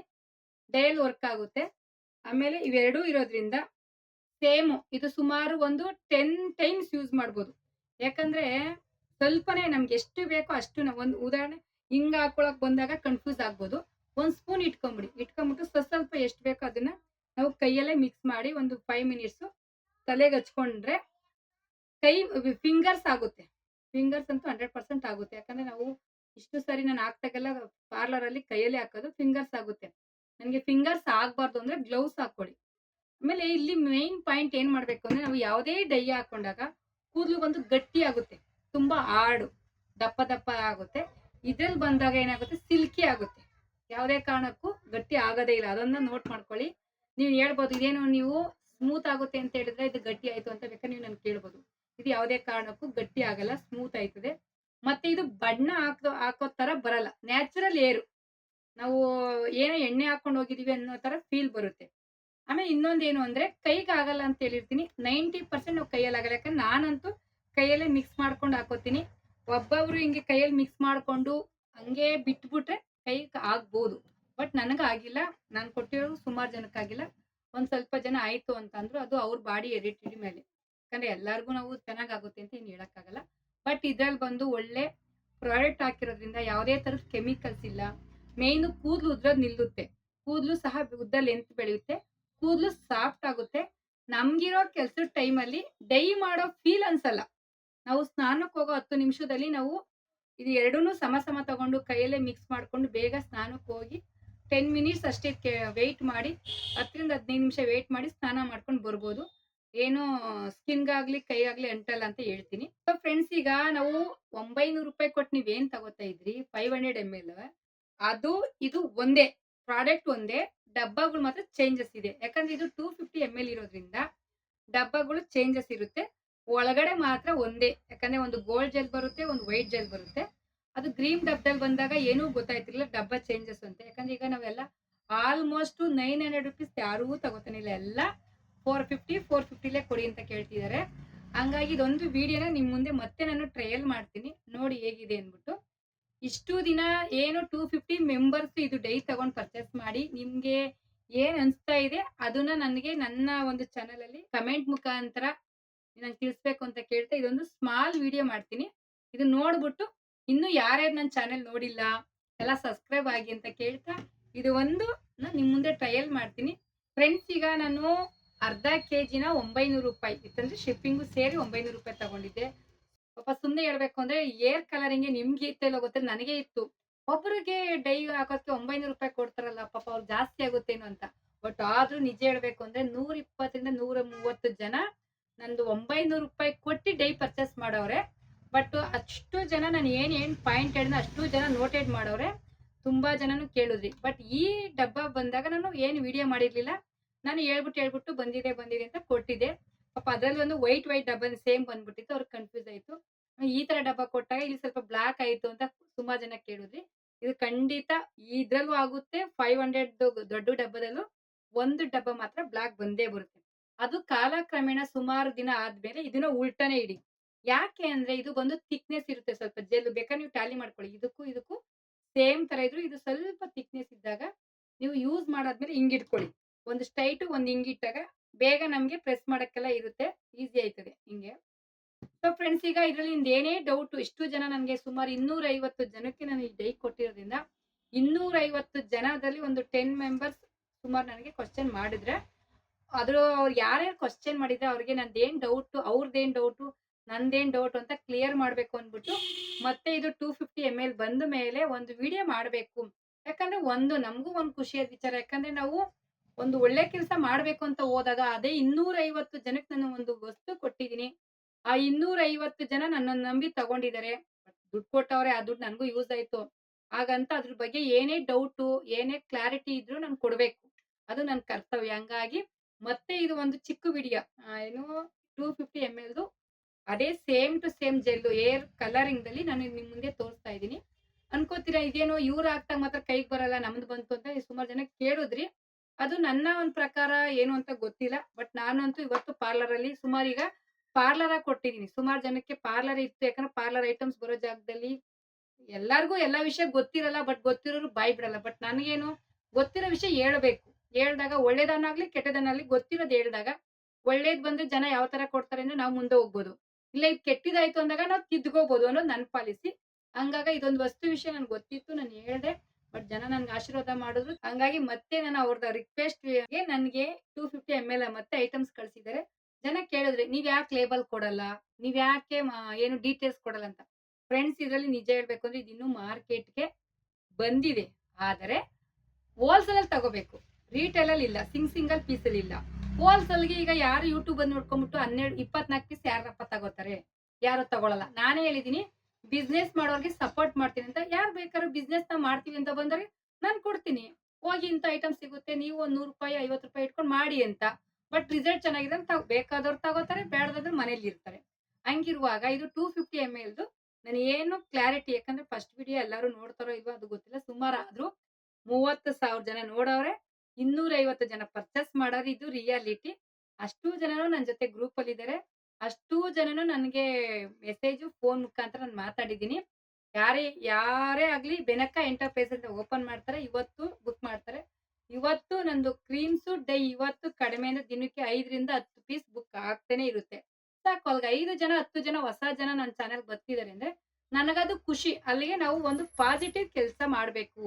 ಡೈಯಲ್ಲಿ ವರ್ಕ್ ಆಗುತ್ತೆ. ಆಮೇಲೆ ಇವೆರಡೂ ಇರೋದ್ರಿಂದ ಸೇಮ್ ಇದು ಸುಮಾರು ಒಂದು ಟೆನ್ ಟೈಮ್ಸ್ ಯೂಸ್ ಮಾಡ್ಬೋದು. ಯಾಕಂದ್ರೆ ಸ್ವಲ್ಪನೇ ನಮ್ಗೆ ಎಷ್ಟು ಬೇಕೋ ಅಷ್ಟು ನಾವು ಒಂದು ಉದಾಹರಣೆ, ಹಿಂಗ್ ಹಾಕೊಳಕ್ ಬಂದಾಗ ಕನ್ಫ್ಯೂಸ್ ಆಗ್ಬೋದು. ಒಂದ್ ಸ್ಪೂನ್ ಇಟ್ಕೊಂಬಿಡಿ. ಇಟ್ಕೊಂಡ್ಬಿಟ್ಟು ಸ್ವಲ್ಪ ಸ್ವಲ್ಪ ಎಷ್ಟು ಬೇಕೋ ಅದನ್ನ ನಾವು ಕೈಯಲ್ಲೇ ಮಿಕ್ಸ್ ಮಾಡಿ ಒಂದು ಫೈವ್ ಮಿನಿಟ್ಸ್ ತಲೆಗೆ ಹಚ್ಕೊಂಡ್ರೆ ಕೈ ಫಿಂಗರ್ಸ್ ಆಗುತ್ತೆ. ಫಿಂಗರ್ಸ್ ಅಂತೂ ಹಂಡ್ರೆಡ್ ಪರ್ಸೆಂಟ್ ಆಗುತ್ತೆ. ಯಾಕಂದ್ರೆ ನಾವು ಇಷ್ಟು ಸರಿ ನಾನು ಹಾಕ್ದಾಗೆಲ್ಲ ಪಾರ್ಲರ್ ಅಲ್ಲಿ ಕೈಯಲ್ಲಿ ಹಾಕೋದು ಫಿಂಗರ್ಸ್ ಆಗುತ್ತೆ. ನನಗೆ ಫಿಂಗರ್ಸ್ ಆಗಬಾರ್ದು ಅಂದ್ರೆ ಗ್ಲೌಸ್ ಹಾಕೊಳ್ಳಿ ಆಮೇಲೆ ಇಲ್ಲಿ ಮೇನ್ ಪಾಯಿಂಟ್ ಏನ್ ಮಾಡ್ಬೇಕು ಅಂದ್ರೆ ನಾವು ಯಾವುದೇ ಡೈ ಹಾಕೊಂಡಾಗ ಕೂದಲು ಬಂದು ಗಟ್ಟಿ ಆಗುತ್ತೆ. ತುಂಬಾ ಹಾಡು ದಪ್ಪ ದಪ್ಪ ಆಗುತ್ತೆ. ಇದ್ರಲ್ಲಿ ಬಂದಾಗ ಏನಾಗುತ್ತೆ? ಸಿಲ್ಕಿ ಆಗುತ್ತೆ. ಯಾವುದೇ ಕಾರಣಕ್ಕೂ ಗಟ್ಟಿ ಆಗೋದೇ ಇಲ್ಲ. ಅದನ್ನ ನೋಟ್ ಮಾಡ್ಕೊಳ್ಳಿ. ನೀವು ಹೇಳ್ಬೋದು, ಇದೇನು ನೀವು ಸ್ಮೂತ್ ಆಗುತ್ತೆ ಅಂತ ಹೇಳಿದ್ರೆ ಇದು ಗಟ್ಟಿ ಆಯ್ತು ಅಂತ ಬೇಕಾದ್ರೆ ನೀವು ನನ್ಗೆ ಕೇಳ್ಬೋದು. ಇದು ಯಾವುದೇ ಕಾರಣಕ್ಕೂ ಗಟ್ಟಿ ಆಗಲ್ಲ ಸ್ಮೂತ್ ಆಯ್ತದೆ. ಮತ್ತೆ ಇದು ಬಣ್ಣ ಹಾಕೋ ಹಾಕೋ ತರ ಬರಲ್ಲ. ನ್ಯಾಚುರಲ್ ಏರು ನಾವು ಏನೋ ಎಣ್ಣೆ ಹಾಕೊಂಡು ಹೋಗಿದೀವಿ ಅನ್ನೋ ತರ ಫೀಲ್ ಬರುತ್ತೆ. ಆಮೇಲೆ ಇನ್ನೊಂದೇನು ಅಂದ್ರೆ ಕೈಗೆ ಆಗಲ್ಲ ಅಂತ ಹೇಳಿರ್ತೀನಿ. ನೈಂಟಿ ಪರ್ಸೆಂಟ್ ನಾವು ಕೈಯಲ್ಲಿ ಆಗಲ್ಲ. ಯಾಕಂದ್ರೆ ನಾನಂತೂ ಕೈಯಲ್ಲೇ ಮಿಕ್ಸ್ ಮಾಡ್ಕೊಂಡು ಹಾಕೋತೀನಿ. ಒಬ್ಬೊಬ್ರು ಹಿಂಗೆ ಕೈಯಲ್ಲಿ ಮಿಕ್ಸ್ ಮಾಡ್ಕೊಂಡು ಹಂಗೆ ಬಿಟ್ಬಿಟ್ರೆ ಕೈಗೆ ಆಗ್ಬೋದು. ಬಟ್ ನನಗೆ ಆಗಿಲ್ಲ. ನಾನು ಕೊಟ್ಟಿರೋ ಸುಮಾರು ಜನಕ್ಕಾಗಿಲ್ಲ. ಒಂದ್ ಸ್ವಲ್ಪ ಜನ ಆಯ್ತು ಅಂತಂದ್ರು ಅದು ಅವ್ರ ಬಾಡಿ ಎಡಿಟಿಡಿ ಮೇಲೆ ಯಾಕಂದ್ರೆ ಎಲ್ಲಾರ್ಗು ನಾವು ಚೆನ್ನಾಗ್ ಆಗುತ್ತೆ ಅಂತ ಏನು ಹೇಳಕ್ಕಾಗಲ್ಲ. ಬಟ್ ಇದ್ರಲ್ಲಿ ಬಂದು ಒಳ್ಳೆ ಪ್ರಾಡಕ್ಟ್ ಹಾಕಿರೋದ್ರಿಂದ ಯಾವುದೇ ತರದ ಕೆಮಿಕಲ್ಸ್ ಇಲ್ಲ. ಮೇಯ್ನು ಕೂದಲು ಉದ್ರೋದು ನಿಲ್ಲುತ್ತೆ. ಕೂದಲು ಸಹ ಉದ್ದ ಲೆಂತ್ ಬೆಳೆಯುತ್ತೆ. ಕೂದಲು ಸಾಫ್ಟ್ ಆಗುತ್ತೆ. ನಮ್ಗಿರೋ ಕೆಲ್ಸದ ಟೈಮಲ್ಲಿ ಡೈ ಮಾಡೋ ಫೀಲ್ ಅನ್ಸಲ್ಲ. ನಾವು ಸ್ನಾನಕ್ಕೆ ಹೋಗೋ ಹತ್ತು ನಿಮಿಷದಲ್ಲಿ ನಾವು ಇದು ಎರಡೂನು ಸಮ ಸಮ ತಗೊಂಡು ಕೈಯಲ್ಲೇ ಮಿಕ್ಸ್ ಮಾಡ್ಕೊಂಡು ಬೇಗ ಸ್ನಾನಕ್ಕೆ ಹೋಗಿ ಟೆನ್ ಮಿನಿಟ್ಸ್ ಅಷ್ಟೇ ವೆಯ್ಟ್ ಮಾಡಿ ಹತ್ತರಿಂದ ಹದಿನೈದು ನಿಮಿಷ ವೆಯ್ಟ್ ಮಾಡಿ ಸ್ನಾನ ಮಾಡ್ಕೊಂಡು ಬರ್ಬೋದು. ಏನು ಕೈ ಆಗ್ಲಿ ಅಂಟಲ್ಲ ಅಂತ ಹೇಳ್ತೀನಿ. ಸೊ ಫ್ರೆಂಡ್ಸ್ ಈಗ ನಾವು ಒಂಬೈನೂರು ರೂಪಾಯಿ ಕೊಟ್ಟು ನೀವೇನ್ ತಗೋತಾ ಇದ್ರಿ? ಫೈವ್ ಹಂಡ್ರೆಡ್ ಎಂ ಎಲ್ ಅದು, ಇದು ಒಂದೇ ಪ್ರಾಡಕ್ಟ್ ಒಂದೇ, ಡಬ್ಬಗಳು ಮಾತ್ರ ಚೇಂಜಸ್ ಇದೆ. ಯಾಕಂದ್ರೆ ಇದು ಟೂ ಫಿಫ್ಟಿ ಎಂ ಎಲ್ ಇರೋದ್ರಿಂದ ಡಬ್ಬಗಳು ಚೇಂಜಸ್ ಇರುತ್ತೆ. ಒಳಗಡೆ ಮಾತ್ರ ಒಂದೇ, ಯಾಕಂದ್ರೆ ಒಂದು ಗೋಲ್ಡ್ ಜೆಲ್ ಬರುತ್ತೆ, ಒಂದು ವೈಟ್ ಜೆಲ್ ಬರುತ್ತೆ. ಅದು ಗ್ರೀನ್ ಡಬ್ಬದಲ್ಲಿ ಬಂದಾಗ ಏನೂ ಗೊತ್ತಾಯ್ತಿರ್ಲಿಲ್ಲ, ಡಬ್ಬ ಚೇಂಜಸ್ ಅಂತ. ಯಾಕಂದ್ರೆ ಈಗ ನಾವೆಲ್ಲ ಆಲ್ಮೋಸ್ಟ್ ನೈನ್ ಹಂಡ್ರೆಡ್ ರುಪೀಸ್ ಯಾರಿಗೂ ತಗೋತಾನಿಲ್ಲ ಎಲ್ಲ ಫೋರ್ ಫಿಫ್ಟಿ, ಫೋರ್ ಫಿಫ್ಟಿಲೇ ಕೊಡಿ ಅಂತ ಕೇಳ್ತಿದ್ದಾರೆ. ಹಂಗಾಗಿ ಇದೊಂದು ವಿಡಿಯೋನ ನಿಮ್ಮ ಮುಂದೆ ಮತ್ತೆ ನಾನು ಟ್ರಯಲ್ ಮಾಡ್ತೀನಿ. ನೋಡಿ ಹೇಗಿದೆ ಅಂದ್ಬಿಟ್ಟು. ಇಷ್ಟು ದಿನ ಏನು ಟೂ ಫಿಫ್ಟಿ ಮೆಂಬರ್ಸ್ ಇದು ಡೈ ತಗೊಂಡ್ ಪರ್ಚೇಸ್ ಮಾಡಿ ನಿಮ್ಗೆ ಏನ್ ಅನ್ಸ್ತಾ ಇದೆ ಅದನ್ನ ನನಗೆ ನನ್ನ ಒಂದು ಚಾನಲ್ ಅಲ್ಲಿ ಕಮೆಂಟ್ ಮುಖಾಂತರ ನಂಗೆ ತಿಳಿಸ್ಬೇಕು ಅಂತ ಕೇಳ್ತಾ ಇದೊಂದು ಸ್ಮಾಲ್ ವಿಡಿಯೋ ಮಾಡ್ತೀನಿ. ಇದು ನೋಡ್ಬಿಟ್ಟು ಇನ್ನು ಯಾರ್ಯಾರು ನನ್ನ ಚಾನೆಲ್ ನೋಡಿಲ್ಲ, ಎಲ್ಲ ಸಬ್ಸ್ಕ್ರೈಬ್ ಆಗಿ ಅಂತ ಕೇಳ್ತಾ, ಇದು ಒಂದು ನಾನು ನಿಮ್ ಮುಂದೆ ಟ್ರಯಲ್ ಮಾಡ್ತೀನಿ. ಫ್ರೆಂಡ್ಸ್ ಈಗ ನಾನು ಅರ್ಧ ಕೆ ಜಿನ ಒಂಬೈನೂರು ರೂಪಾಯಿ ಇತ್ತಂದ್ರೆ ಶಿಪ್ಪಿಂಗು ಸೇರಿ ಒಂಬೈನೂರು ರೂಪಾಯಿ ತಗೊಂಡಿದ್ದೆ. ಪಾಪ ಸುಮ್ಮನೆ ಹೇಳ್ಬೇಕು ಅಂದ್ರೆ ಏರ್ ಕಲರಿಂಗ್ ನಿಮ್ಗೆ ಇತ್ತಲ್ಲ ಗೊತ್ತೆ ನನಗೆ ಇತ್ತು. ಒಬ್ಬರಿಗೆ ಡೈ ಹಾಕೋಕ್ಕೆ ಒಂಬೈನೂರು ರೂಪಾಯಿ ಕೊಡ್ತಾರಲ್ಲ, ಪಾಪ ಅವ್ರು ಜಾಸ್ತಿ ಆಗುತ್ತೇನೋ ಅಂತ. ಬಟ್ ಆದ್ರೂ ನಿಜ ಹೇಳ್ಬೇಕು ಅಂದ್ರೆ ನೂರ ಇಪ್ಪತ್ತರಿಂದ ನೂರ ಮೂವತ್ತು ಜನ ನಂದು ಒಂಬೈನೂರು ರೂಪಾಯಿ ಕೊಟ್ಟು ಡೈ ಪರ್ಚೇಸ್ ಮಾಡವ್ರೆ ಬಟ್ ಅಷ್ಟು ಜನ ನಾನು ಏನ್ ಏನ್ ಪಾಯಿಂಟ್ ಹೇಳಿದ ಅಷ್ಟು ಜನ ನೋಟೆಡ್ ಮಾಡವ್ರೆ ತುಂಬಾ ಜನನು ಕೇಳಿದ್ರಿ. ಬಟ್ ಈ ಡಬ್ಬ ಬಂದಾಗ ನಾನು ಏನು ವಿಡಿಯೋ ಮಾಡಿರ್ಲಿಲ್ಲ. ನಾನು ಹೇಳ್ಬಿಟ್ಟು ಹೇಳ್ಬಿಟ್ಟು ಬಂದಿದೆ ಬಂದಿದೆ ಅಂತ ಕೊಟ್ಟಿದ್ದೆ. ಪಾಪ ಅದ್ರಲ್ಲಿ ಒಂದು ವೈಟ್ ವೈಟ್ ಡಬ್ಬ ಸೇಮ್ ಬಂದ್ಬಿಟ್ಟಿತ್ತು, ಅವ್ರಿಗೆ ಕನ್ಫ್ಯೂಸ್ ಆಯ್ತು. ಈ ತರ ಡಬ್ಬ ಕೊಟ್ಟಾಗ ಇಲ್ಲಿ ಸ್ವಲ್ಪ ಬ್ಲಾಕ್ ಆಯ್ತು ಅಂತ ತುಂಬಾ ಜನ ಕೇಳಿದ್ರಿ ಇದು ಖಂಡಿತ ಇದ್ರಲ್ಲೂ ಆಗುತ್ತೆ ಫೈವ್ ಹಂಡ್ರೆಡ್ ದೊಡ್ಡ ಡಬ್ಬದಲ್ಲೂ ಒಂದು ಡಬ್ಬ ಮಾತ್ರ ಬ್ಲಾಕ್ ಬಂದೇ ಬರುತ್ತೆ. ಅದು ಕಾಲಕ್ರಮೇಣ ಸುಮಾರು ದಿನ ಆದ್ಮೇಲೆ ಇದನ್ನ ಉಲ್ಟಾನೆ ಇಡಿ. ಯಾಕೆ ಅಂದ್ರೆ ಇದು ಬಂದು ಥಿಕ್ನೆಸ್ ಇರುತ್ತೆ ಸ್ವಲ್ಪ ಜೆಲ್ ಬೇಕಾದ್ರೆ ನೀವು ಟ್ಯಾಲಿ ಮಾಡ್ಕೊಳ್ಳಿ. ಇದಕ್ಕೂ ಇದಕ್ಕೂ ಸೇಮ್ ತರ ಇದ್ರು ಇದು ಸ್ವಲ್ಪ ಥಿಕ್ನೆಸ್ ಇದ್ದಾಗ ನೀವು ಯೂಸ್ ಮಾಡಾದ್ಮೇಲೆ ಹಿಂಗ್ ಇಟ್ಕೊಳ್ಳಿ ಒಂದು ಸ್ಟ್ರೈಟ್ ಒಂದು ಹಿಂಗಿಟ್ಟಾಗ ಬೇಗ ನಮಗೆ ಪ್ರೆಸ್ ಮಾಡೋಕ್ಕೆಲ್ಲ ಇರುತ್ತೆ, ಈಸಿ ಆಯ್ತದೆ ಹಿಂಗೆ. ಸೊ ಫ್ರೆಂಡ್ಸ್ ಈಗ ಇದರಲ್ಲಿ ಏನೇ ಡೌಟ್ ಎಷ್ಟು ಜನ ನನಗೆ ಸುಮಾರು ಇನ್ನೂರ ಐವತ್ತು ಜನಕ್ಕೆ ನಾನು ಈ ಡೈ ಕೊಟ್ಟಿರೋದ್ರಿಂದ ಇನ್ನೂರ ಐವತ್ತು ಜನದಲ್ಲಿ ಒಂದು ಟೆನ್ ಮೆಂಬರ್ಸ್ ಸುಮಾರು ನನಗೆ ಕ್ವಶನ್ ಮಾಡಿದ್ರೆ ಅದ್ರ ಅವ್ರು ಯಾರ್ಯಾರು ಕ್ವಶನ್ ಮಾಡಿದ್ರೆ ಅವ್ರಿಗೆ ನಂದೇನ್ ಡೌಟು ಅವ್ರದ್ದೇನ್ ಡೌಟು ನಂದೇನ್ ಡೌಟ್ ಅಂತ ಕ್ಲಿಯರ್ ಮಾಡ್ಬೇಕು ಅಂದ್ಬಿಟ್ಟು ಮತ್ತೆ ಇದು ಟೂ ಫಿಫ್ಟಿ ಎಂ ಎಲ್ ಬಂದ ಮೇಲೆ ಒಂದು ವಿಡಿಯೋ ಮಾಡಬೇಕು. ಯಾಕಂದ್ರೆ ಒಂದು ನಮಗೂ ಒಂದು ಖುಷಿಯಾದ ವಿಚಾರ, ಯಾಕಂದ್ರೆ ನಾವು ಒಂದು ಒಳ್ಳೆ ಕೆಲಸ ಮಾಡ್ಬೇಕು ಅಂತ ಹೋದಾಗ ಅದೇ ಇನ್ನೂರ ಐವತ್ತು ಜನಕ್ಕೆ ನಾನು ಒಂದು ವಸ್ತು ಕೊಟ್ಟಿದ್ದೀನಿ. ಆ ಇನ್ನೂರ ಐವತ್ತು ಜನ ನನ್ನನ್ನು ನಂಬಿ ತಗೊಂಡಿದ್ದಾರೆ. ದುಡ್ಡು ಕೊಟ್ಟವ್ರೆ, ಆ ದುಡ್ಡು ನನಗೂ ಯೂಸ್ ಆಯ್ತು. ಹಾಗಂತ ಅದ್ರ ಬಗ್ಗೆ ಏನೇ ಡೌಟು, ಏನೇ ಕ್ಲಾರಿಟಿ ಇದ್ರು ನಾನು ಕೊಡ್ಬೇಕು. ಅದು ನನ್ನ ಕರ್ತವ್ಯ. ಹಂಗಾಗಿ ಮತ್ತೆ ಇದು ಒಂದು ಚಿಕ್ಕ ವಿಡಿಯೋ. ಏನು ಟೂ ಫಿಫ್ಟಿ ಎಂ ಎಲ್ದು ಅದೇ same to same gel, hair colouring ದಲ್ಲಿ ನಾನು ನಿಮ್ ಮುಂದೆ ತೋರಿಸ್ತಾ ಇದ್ದೀನಿ. ಅನ್ಕೋತೀರಾ, ಇದೇನೋ ಇವ್ರು ಹಾಕ್ದಾಗ ಮಾತ್ರ ಕೈಗೆ ಬರಲ್ಲ, ನಮ್ದು ಬಂತು ಅಂತ ಸುಮಾರು ಜನ ಕೇಳಿದ್ರಿ. ಅದು ನನ್ನ ಒಂದ್ ಪ್ರಕಾರ ಏನು ಅಂತ ಗೊತ್ತಿಲ್ಲ. ಬಟ್ ನಾನಂತೂ ಇವತ್ತು ಪಾರ್ಲರ್ ಅಲ್ಲಿ ಸುಮಾರು ಈಗ ಪಾರ್ಲರ್ ಕೊಟ್ಟಿದ್ದೀನಿ ಸುಮಾರು ಜನಕ್ಕೆ ಪಾರ್ಲರ್ ಇತ್ತು. ಯಾಕಂದ್ರೆ ಪಾರ್ಲರ್ ಐಟಮ್ಸ್ ಬರೋ ಜಾಗದಲ್ಲಿ ಎಲ್ಲಾರ್ಗೂ ಎಲ್ಲಾ ವಿಷಯ ಗೊತ್ತಿರಲ್ಲ. ಬಟ್ ಗೊತ್ತಿರೋರು ಬಾಯ್ ಬಿಡಲ್ಲ ಬಟ್ ನನಗೇನು ಗೊತ್ತಿರೋ ವಿಷಯ ಹೇಳ್ಬೇಕು. ಹೇಳ್ದಾಗ ಒಳ್ಳೇದನ್ನಾಗ್ಲಿ ಕೆಟ್ಟದನ್ನಾಗ್ಲಿ ಗೊತ್ತಿರೋದು ಹೇಳ್ದಾಗ ಒಳ್ಳೇದ್ ಬಂದ್ರೆ ಜನ ಯಾವ ತರ ಕೊಡ್ತಾರೆ ಅಂದ್ರೆ ನಾವು ಮುಂದೆ ಹೋಗ್ಬೋದು. ಇಲ್ಲ ಇದು ಕೆಟ್ಟಿದಾಯ್ತು ಅಂದಾಗ ನಾವು ತಿದ್ಕೋಬಹುದು ಅನ್ನೋದು ನನ್ ಪಾಲಿಸಿ. ಹಂಗಾಗ ಇದೊಂದು ವಸ್ತು ವಿಷಯ ನನ್ಗೆ ಗೊತ್ತಿತ್ತು. ನಾನು ಹೇಳ್ದೆ. ಬಟ್ ಜನ ನನ್ಗೆ ಆಶೀರ್ವಾದ ಮಾಡಿದ್ರು. ಹಂಗಾಗಿ ಮತ್ತೆ ನಾನು ಅವ್ರದ್ದು ರಿಕ್ವೆಸ್ಟ್ ನನಗೆ ಟೂ ಫಿಫ್ಟಿ ಎಂ ಎಲ್ ಮತ್ತೆ ಐಟಮ್ಸ್ ಕಳ್ಸಿದ್ದಾರೆ. ಜನ ಕೇಳಿದ್ರೆ, ನೀವ್ ಯಾಕೆ ಲೇಬಲ್ ಕೊಡಲ್ಲ? ನೀವ್ ಯಾಕೆ ಏನು ಡೀಟೇಲ್ಸ್ ಕೊಡಲ್ಲ ಅಂತ? ಫ್ರೆಂಡ್ಸ್ ಇದರಲ್ಲಿ ನಿಜ ಹೇಳ್ಬೇಕು ಅಂದ್ರೆ ಇದು ಇನ್ನೂ ಮಾರ್ಕೆಟ್ಗೆ ಬಂದಿದೆ. ಆದರೆ ಹೋಲ್ಸೇಲ್ ಅಲ್ಲಿ ತಗೋಬೇಕು. ರೀಟೇಲ್ ಅಲ್ಲಿ ಇಲ್ಲ. ಸಿಂಗ್ ಸಿಂಗಲ್ ಪೀಸ್ ಅಲ್ಲಿ ಇಲ್ಲ. ಹೋಲ್ಸೇಲ್ಗೆ ಈಗ ಯಾರು ಯೂಟ್ಯೂಬ್ ಅಲ್ಲಿ ನೋಡ್ಕೊಂಡ್ಬಿಟ್ಟು ಹನ್ನೆರಡು ಇಪ್ಪತ್ನಾಲ್ಕು ಪೀಸ್ ಯಾರಪ್ಪ ತಗೋತಾರೆ? ಯಾರು ತಗೊಳಲ್ಲ? ನಾನೇ ಹೇಳಿದೀನಿ ಬಿಸ್ನೆಸ್ ಮಾಡೋರ್ಗೆ ಸಪೋರ್ಟ್ ಮಾಡ್ತೀನಿ ಅಂತ ಯಾರು ಬೇಕಾದ್ರೂ ಬಿಸ್ನೆಸ್ನ ಮಾಡ್ತೀವಿ ಅಂತ ಬಂದ್ರೆ ನಾನು ಕೊಡ್ತೀನಿ. ಹೋಗಿ ಇಂಥ ಐಟಮ್ ಸಿಗುತ್ತೆ, ನೀವು ಒಂದ್ ನೂರು ರೂಪಾಯಿ, ಐವತ್ತು ರೂಪಾಯಿ ಇಟ್ಕೊಂಡು ಮಾಡಿ ಅಂತ. ಬಟ್ ರಿಸಲ್ಟ್ ಚೆನ್ನಾಗಿದೆ ಅಂತ ಬೇಕಾದವ್ರು ತಗೋತಾರೆ ಬೇಡದಾದ್ರೆ ಮನೇಲಿ ಇರ್ತಾರೆ. ಹಂಗಿರುವಾಗ ಇದು ಟೂ ಫಿಫ್ಟಿ ಎಂ ಎಲ್ದು ನಾನು ಏನು ಕ್ಲಾರಿಟಿ ಯಾಕಂದ್ರೆ ಫಸ್ಟ್ ವಿಡಿಯೋ ಎಲ್ಲರೂ ನೋಡ್ತಾರೋ ಇಲ್ವೋ ಅದು ಗೊತ್ತಿಲ್ಲ. ಸುಮಾರು ಆದ್ರೂ ಮೂವತ್ತು ಸಾವಿರ ಜನ ನೋಡವ್ರೆ ಇನ್ನೂರ ಐವತ್ತು ಜನ ಪರ್ಚೇಸ್ ಮಾಡೋರು ಇದು ರಿಯಾಲಿಟಿ ಅಷ್ಟು ಜನರು ನನ್ನ ಜೊತೆ ಗ್ರೂಪ್ ಅಲ್ಲಿ ಇದ್ದಾರೆ ಅಷ್ಟು ಜನನು ನನಗೆ ಮೆಸೇಜ್ ಫೋನ್ ಮುಖಾಂತರ ನಾನು ಮಾತಾಡಿದೀನಿ ಯಾರೇ ಯಾರೇ ಆಗ್ಲಿ ಬೆನಕ ಎಂಟರ್ಪ್ರೈಸ್ ಅಂತ ಓಪನ್ ಮಾಡ್ತಾರೆ, ಇವತ್ತು ಬುಕ್ ಮಾಡ್ತಾರೆ. ಇವತ್ತು ನಂದು ಕ್ರೀಮ್ಸು ಡೈ ಇವತ್ತು ಕಡಿಮೆ ಅಂದ್ರೆ ದಿನಕ್ಕೆ ಐದರಿಂದ ಹತ್ತು ಪೀಸ್ ಬುಕ್ ಆಗ್ತಾನೆ ಇರುತ್ತೆ. ಸಾಕು ಅಲ್ಗ ಐದು ಜನ, ಹತ್ತು ಜನ, ಹೊಸ ಜನ ನನ್ನ ಚಾನೆಲ್ ಬರ್ತಿದ್ದಾರೆ ಅಂದ್ರೆ ನನಗದು ಖುಷಿ. ಅಲ್ಲಿಗೆ ನಾವು ಒಂದು ಪಾಸಿಟಿವ್ ಕೆಲಸ ಮಾಡಬೇಕು.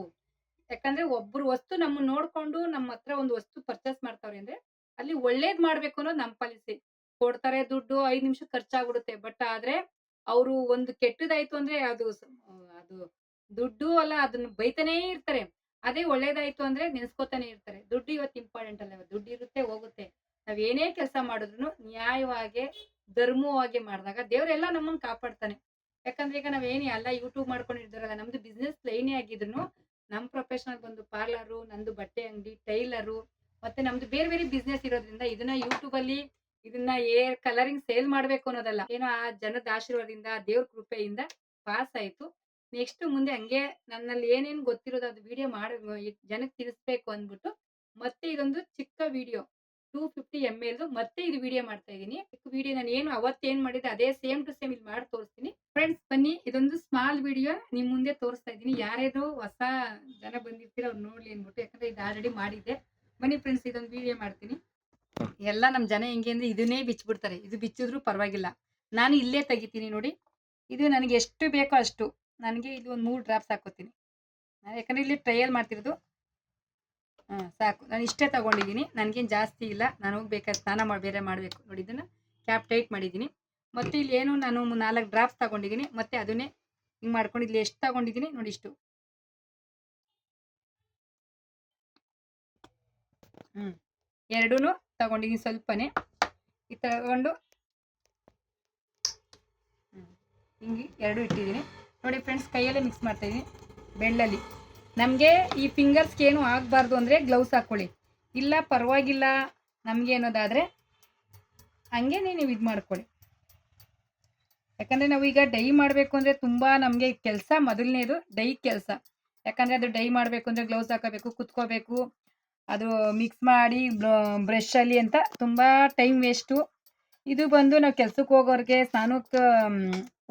ಯಾಕಂದ್ರೆ ಒಬ್ರು ವಸ್ತು ನಮ್ಮ ನೋಡ್ಕೊಂಡು ನಮ್ಮ ಹತ್ರ ಒಂದು ವಸ್ತು ಪರ್ಚೇಸ್ ಮಾಡ್ತಾವ್ರೆ ಅಂದ್ರೆ ಅಲ್ಲಿ ಒಳ್ಳೇದ್ ಮಾಡ್ಬೇಕು ಅನ್ನೋದು ನಮ್ಮ ಪಾಲಿಸಿ ಕೊಡ್ತಾರೆ ದುಡ್ಡು ಐದ್ ನಿಮಿಷ ಖರ್ಚಾಗ್ಬಿಡುತ್ತೆ. ಬಟ್ ಆದ್ರೆ ಅವರು ಒಂದು ಕೆಟ್ಟದಾಯ್ತು ಅಂದ್ರೆ ಅದು ಅದು ದುಡ್ಡು ಅಲ್ಲ, ಅದನ್ನ ಬೈತಾನೇ ಇರ್ತಾರೆ. ಅದೇ ಒಳ್ಳೇದಾಯ್ತು ಅಂದ್ರೆ ನೆನ್ಸ್ಕೊತಾನೆ ಇರ್ತಾರೆ. ದುಡ್ಡು ಇವತ್ತು ಇಂಪಾರ್ಟೆಂಟ್ ಅಲ್ಲ ದುಡ್ಡು ಇರುತ್ತೆ, ಹೋಗುತ್ತೆ. ನಾವ್ ಏನೇ ಕೆಲಸ ಮಾಡಿದ್ರು ನ್ಯಾಯವಾಗಿ, ಧರ್ಮವಾಗಿ ಮಾಡಿದಾಗ ದೇವ್ರೆಲ್ಲ ನಮ್ಮನ್ನ ಕಾಪಾಡ್ತಾನೆ. ಯಾಕಂದ್ರೆ ಈಗ ನಾವ್ ಏನಿ ಅಲ್ಲ ಯೂಟ್ಯೂಬ್ ಮಾಡ್ಕೊಂಡಿರ್ತಾರಲ್ಲ, ನಮ್ದು ಬಿಸ್ನೆಸ್ ಲೈನೇ ಆಗಿದ್ರು ನಮ್ ಪ್ರೊಫೆಷನಲ್ ಬಂದು ಪಾರ್ಲರು ನಂದು ಬಟ್ಟೆ ಅಂಗಡಿ ಟೈಲರು ಮತ್ತೆ ನಮ್ದು ಬೇರೆ ಬೇರೆ ಬಿಸ್ನೆಸ್ ಇರೋದ್ರಿಂದ ಇದನ್ನ ಯೂಟ್ಯೂಬ್ ಅಲ್ಲಿ ಇದನ್ನ ಏರ್ ಕಲರಿಂಗ್ ಸೇಲ್ ಮಾಡ್ಬೇಕು ಅನ್ನೋದಲ್ಲ. ಏನೋ ಆ ಜನದ ಆಶೀರ್ವಾದದಿಂದ, ದೇವ್ರ ಕೃಪೆಯಿಂದ ಪಾಸ್ ಆಯ್ತು. ನೆಕ್ಸ್ಟ್ ಮುಂದೆ ಹಂಗೆ ನನ್ನಲ್ಲಿ ಏನೇನ್ ಗೊತ್ತಿರೋದು ಅದು ವಿಡಿಯೋ ಮಾಡಿ ಜನಕ್ಕೆ ತಿಳಿಸ್ಬೇಕು ಅಂದ್ಬಿಟ್ಟು ಮತ್ತೆ ಇದೊಂದು ಚಿಕ್ಕ video two fifty M L ಮತ್ತೆ ಇದು ವಿಡಿಯೋ ಮಾಡ್ತಾ ಇದೀನಿ ಚಿಕ್ಕ ವಿಡಿಯೋ ನಾನು ಏನು ಅವತ್ತೇನ್ ಮಾಡಿದ್ರೆ ಅದೇ ಸೇಮ್ ಟು ಸೇಮ್ ಇಲ್ಲಿ ಮಾಡಿ ತೋರಿಸ್ತೀನಿ. ಫ್ರೆಂಡ್ಸ್ ಬನ್ನಿ, ಇದೊಂದು ಸ್ಮಾಲ್ ವಿಡಿಯೋ ನಿಮ್ ಮುಂದೆ ತೋರಿಸ್ತಾ ಇದ್ದೀನಿ. ಯಾರ್ಯಾರು ಹೊಸ ಜನ ಬಂದಿರ್ತೀರ ಅವ್ರು ನೋಡ್ಲಿ ಅಂದ್ಬಿಟ್ಟು, ಯಾಕಂದ್ರೆ ಇದು ಆಲ್ರೆಡಿ ಮಾಡಿದ್ದೆ. ಬನ್ನಿ ಫ್ರೆಂಡ್ಸ್ ಇದೊಂದು ವಿಡಿಯೋ ಮಾಡ್ತೀನಿ. ಎಲ್ಲ ನಮ್ಮ ಜನ ಹೆಂಗೆ ಅಂದ್ರೆ ಇದನ್ನೇ ಬಿಚ್ಚಿಬಿಡ್ತಾರೆ ಇದು ಬಿಚ್ಚಿದ್ರು ಪರವಾಗಿಲ್ಲ. ನಾನು ಇಲ್ಲೇ ತೆಗಿತೀನಿ ನೋಡಿ. ಇದು ನನಗೆ ಎಷ್ಟು ಬೇಕೋ ಅಷ್ಟು. ನನಗೆ ಇದು ಒಂದು ಮೂರು ಡ್ರಾಪ್ಸ್ ಹಾಕೋತೀನಿ. ನಾನು ಯಾಕಂದ್ರೆ ಇಲ್ಲಿ ಟ್ರಯಲ್ ಮಾಡ್ತಿರೋದು. ಹಾಂ, ಸಾಕು. ನಾನು ಇಷ್ಟೇ ತೊಗೊಂಡಿದ್ದೀನಿ. ನನಗೇನು ಜಾಸ್ತಿ ಇಲ್ಲ. ನಾನು ಹೋಗ್ಬೇಕಾದ್ರೆ ಸ್ನಾನ ಮಾಡಿ ಬೇರೆ ಮಾಡಬೇಕು. ನೋಡಿ, ಇದನ್ನು ಕ್ಯಾಪ್ ಟೈಟ್ ಮಾಡಿದ್ದೀನಿ. ಮತ್ತು ಇಲ್ಲಿ ಏನು ನಾನು ನಾಲ್ಕು ಡ್ರಾಪ್ಸ್ ತೊಗೊಂಡಿದ್ದೀನಿ. ಮತ್ತೆ ಅದನ್ನೇ ಹಿಂಗೆ ಮಾಡ್ಕೊಂಡು ಇಲ್ಲಿ ಎಷ್ಟು ತೊಗೊಂಡಿದ್ದೀನಿ ನೋಡಿ ಇಷ್ಟು. ಹ್ಞೂ ಎರಡೂ ತಗೊಂಡಿದ್ದೀನಿ ಸ್ವಲ್ಪನೇ. ಈ ತಗೊಂಡು. ಹಿಂಗೆ ಎರಡು ಇಟ್ಟಿದ್ದೀನಿ. ನೋಡಿ ಫ್ರೆಂಡ್ಸ್ ಕೈಯಲ್ಲೇ ಮಿಕ್ಸ್ ಮಾಡ್ತಾ ಇದ್ದೀನಿ. ಬೆಳ್ಳಲ್ಲಿ. ನಮಗೆ ಈ ಫಿಂಗರ್ಸ್ಗೆ ಏನು ಆಗಬಾರ್ದು ಅಂದರೆ ಗ್ಲೌಸ್ ಹಾಕ್ಕೊಳ್ಳಿ ಇಲ್ಲ, ಪರವಾಗಿಲ್ಲ, ನಮಗೆ ಅನ್ನೋದಾದರೆ ಹಂಗೆ ನೀವು ಇದು ಮಾಡ್ಕೊಳ್ಳಿ. ಯಾಕಂದರೆ ನಾವು ಈಗ ಡೈ ಮಾಡಬೇಕು ಅಂದರೆ ತುಂಬ ನಮಗೆ ಕೆಲಸ ಮೊದಲನೇದು ಡೈ ಕೆಲಸ. ಯಾಕಂದರೆ ಅದು ಡೈ ಮಾಡಬೇಕು ಅಂದರೆ ಗ್ಲೌಸ್ ಹಾಕೋಬೇಕು, ಕುತ್ಕೋಬೇಕು. ಅದು ಮಿಕ್ಸ್ ಮಾಡಿ ಬ್ರಷಲ್ಲಿ ಅಂತ ತುಂಬ ಟೈಮ್ ವೇಸ್ಟು ಇದು ಬಂದು ನಾವು ಕೆಲ್ಸಕ್ಕೆ ಹೋಗೋರಿಗೆ ಸ್ನಾನಕ್ಕೆ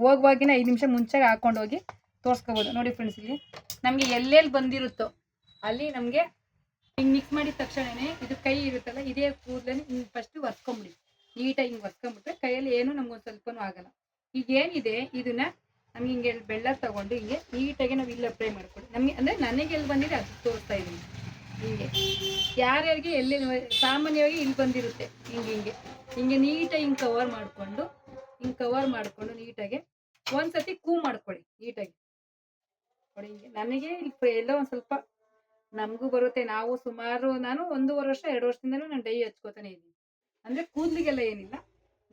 ಹೋಗುವಾಗಿನ ಐದು ನಿಮಿಷ ಮುಂಚೆ ಹಾಕೊಂಡು ಹೋಗಿ ತೋರಿಸ್ಕೋಬೋದು. ನೋಡಿ ಫ್ರೆಂಡ್ಸ್ ಇಲ್ಲಿ, ನಮಗೆ ಎಲ್ಲೆಲ್ಲಿ ಬಂದಿರುತ್ತೋ ಅಲ್ಲಿ ನಮಗೆ ಹಿಂಗೆ ಮಿಕ್ಸ್ ಮಾಡಿದ ತಕ್ಷಣನೇ ಇದು ಕೈ ಇರುತ್ತಲ್ಲ, ಇದೇ ಕೂದಲೇ ಹಿಂಗೆ ಫಸ್ಟ್ ಒರ್ಸ್ಕೊಂಬಿಡಿ. ನೀಟಾಗಿ ಹಿಂಗೆ ಒರ್ಸ್ಕೊಂಬಿಟ್ರೆ ಕೈಯಲ್ಲಿ ಏನು ನಮ್ಗೊಂದು ಸ್ವಲ್ಪನೂ ಆಗಲ್ಲ. ಈಗ ಏನಿದೆ, ಇದನ್ನ ನಮ್ಗೆ ಹಿಂಗೆ ಬೆಳ್ಳ ತಗೊಂಡು ಹಿಂಗೆ ನೀಟಾಗಿ ನಾವು ಇಲ್ಲಿ ಅಪ್ಲೈ ಮಾಡ್ಕೊಡಿ. ನಮಗೆ ಅಂದರೆ ನನಗೆ ಎಲ್ಲಿ ಬಂದಿದೆ ಅದು ತೋರಿಸ್ತಾ ಇದ್ದೀನಿ ಹಿಂಗೆ ಯಾರ್ಯಾರಿಗೆ ಎಲ್ಲಿ ಸಾಮಾನ್ಯವಾಗಿ ಇಲ್ಲಿ ಬಂದಿರುತ್ತೆ, ಹಿಂಗೆ ಹಿಂಗೆ. ಹಿಂಗೆ ನೀಟಾಗಿ ಹಿಂಗೆ ಕವರ್ ಮಾಡಿಕೊಂಡು, ಹಿಂಗೆ ಕವರ್ ಮಾಡಿಕೊಂಡು ನೀಟಾಗಿ ಒಂದ್ಸತಿ ಕೂ ಮಾಡ್ಕೊಳ್ಳಿ, ನೀಟಾಗಿ. ನೋಡಿ ಹಿಂಗೆ. ನನಗೆ ಇಲ್ಲಿ ಎಲ್ಲೋ ಒಂದು ಸ್ವಲ್ಪ ನಮಗೂ ಬರುತ್ತೆ, ನಾವು ಸುಮಾರು ನಾನು ಒಂದೂವರೆ ವರ್ಷ, ಎರಡು ವರ್ಷದಿಂದಲೂ ನಾನು ಡೈ ಹಚ್ಕೋತಾನೆ ಇದ್ದೀನಿ. ಅಂದ್ರೆ ಕೂದಲಿಗೆಲ್ಲ ಏನಿಲ್ಲ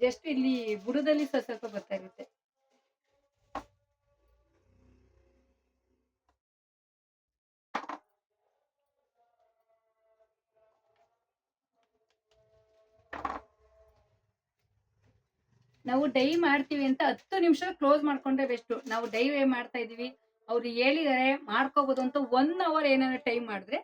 ಜಸ್ಟ್ ಇಲ್ಲಿ ಬುಡದಲ್ಲಿ ಸ್ವಲ್ಪ ಸ್ವಲ್ಪ ಬರ್ತಾ ಇರುತ್ತೆ. ನಾವು ಡೈ ಮಾಡ್ತೀವಿ ಅಂತ ಹತ್ತು ನಿಮಿಷ ಕ್ಲೋಸ್ ಮಾಡ್ಕೊಂಡ್ರೆ ಬೆಸ್ಟ್. ನಾವು ಡೈ ಮಾಡ್ತಾ ಇದೀವಿ ಅವ್ರು ಹೇಳಿದಾರೆ ಮಾಡ್ಕೋಬಹುದು ಅಂತ ಒನ್ ಅವರ್ ಏನಾದ್ರು ಟೈಮ್ ಮಾಡಿದ್ರೆ